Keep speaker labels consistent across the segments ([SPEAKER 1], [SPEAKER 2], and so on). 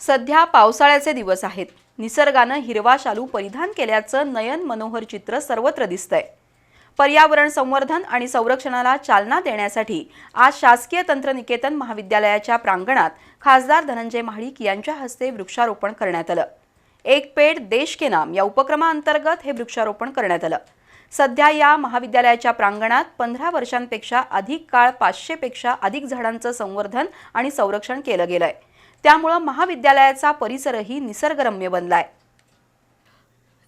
[SPEAKER 1] सध्या पावसाळ्याचे दिवस आहेत. निसर्गानं हिरवा शालू परिधान केल्याचं नयन मनोहर चित्र सर्वत्र दिसतंय. पर्यावरण संवर्धन आणि संरक्षणाला चालना देण्यासाठी आज शासकीय तंत्रनिकेतन महाविद्यालयाच्या प्रांगणात खासदार धनंजय महाडिक यांच्या हस्ते वृक्षारोपण करण्यात आलं. एक पेड देश के नाम या उपक्रमाअंतर्गत हे वृक्षारोपण करण्यात आलं. सध्या या महाविद्यालयाच्या प्रांगणात पंधरा वर्षांपेक्षा अधिक काळ पाचशेपेक्षा अधिक झाडांचं संवर्धन आणि संरक्षण केलं गेलं आहे त्यामुळं महाविद्यालयाचा परिसरही निसर्गरम्य बनलाय.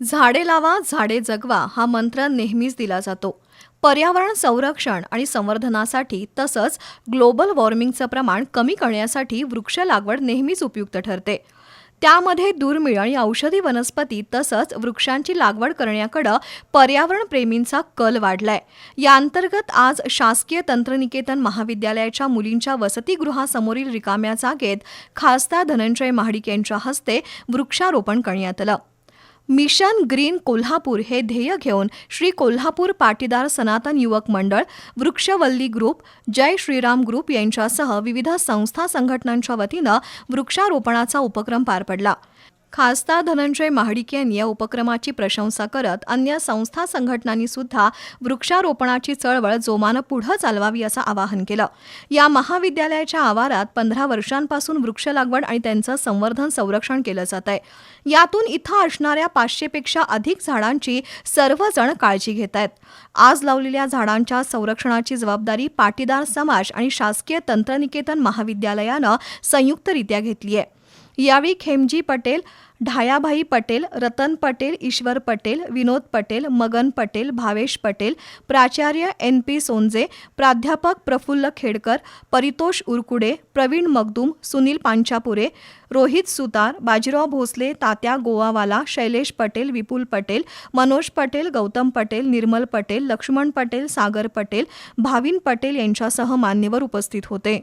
[SPEAKER 2] झाडे लावा झाडे जगवा हा मंत्र नेहमीच दिला जातो. पर्यावरण संरक्षण आणि संवर्धनासाठी तसंच ग्लोबल वॉर्मिंगचं प्रमाण कमी करण्यासाठी वृक्ष लागवड नेहमीच उपयुक्त ठरते. त्यामध्ये दुर्मिळ आणि औषधी वनस्पती तसंच वृक्षांची लागवड करण्याकडं पर्यावरणप्रेमींचा कल वाढलाय. या अंतर्गत आज शासकीय तंत्रनिकेतन महाविद्यालयाच्या मुलींच्या वसतिगृहासमोरील रिकाम्या जागेत खासदार धनंजय महाडिक यांच्या हस्ते वृक्षारोपण करण्यात आलं. मिशन ग्रीन कोल्हापूर हे ध्येय घेऊन श्री कोल्हापूर पाटीदार सनातन युवक मंडळ वृक्षवल्ली ग्रुप जय श्रीराम ग्रुप यांच्यासह विविध संस्था संघटनांच्या वतीनं वृक्षारोपणाचा उपक्रम पार पडला. खासदार धनंजय महाडिक यांनी या उपक्रमाची प्रशंसा करत अन्य संस्था संघटनांनी सुद्धा वृक्षारोपणाची चळवळ जोमानं पुढं चालवावी असं आवाहन केलं. या महाविद्यालयाच्या आवारात पंधरा वर्षांपासून वृक्ष लागवड आणि त्यांचं संवर्धन संरक्षण केलं जात आहे. यातून इथं असणाऱ्या पाचशेपेक्षा अधिक झाडांची सर्वजण काळजी घेत आहेत. आज लावलेल्या झाडांच्या संरक्षणाची जबाबदारी पाटीदार समाज आणि शासकीय तंत्रनिकेतन महाविद्यालयानं संयुक्तरित्या घेतली आहे. यावेळी खेमजी पटेल ढायाभाई पटेल रतन पटेल ईश्वर पटेल विनोद पटेल मगन पटेल भावेश पटेल प्राचार्य एन पी सोनजे प्राध्यापक प्रफुल्ल खेडकर परितोष उरकुडे प्रवीण मगदूम सुनील पांचापुरे रोहित सुतार बाजीराव भोसले तात्या गोवावाला शैलेश पटेल विपुल पटेल मनोज पटेल गौतम पटेल निर्मल पटेल लक्ष्मण पटेल सागर पटेल भाविन पटेल यांच्यासह मान्यवर उपस्थित होते.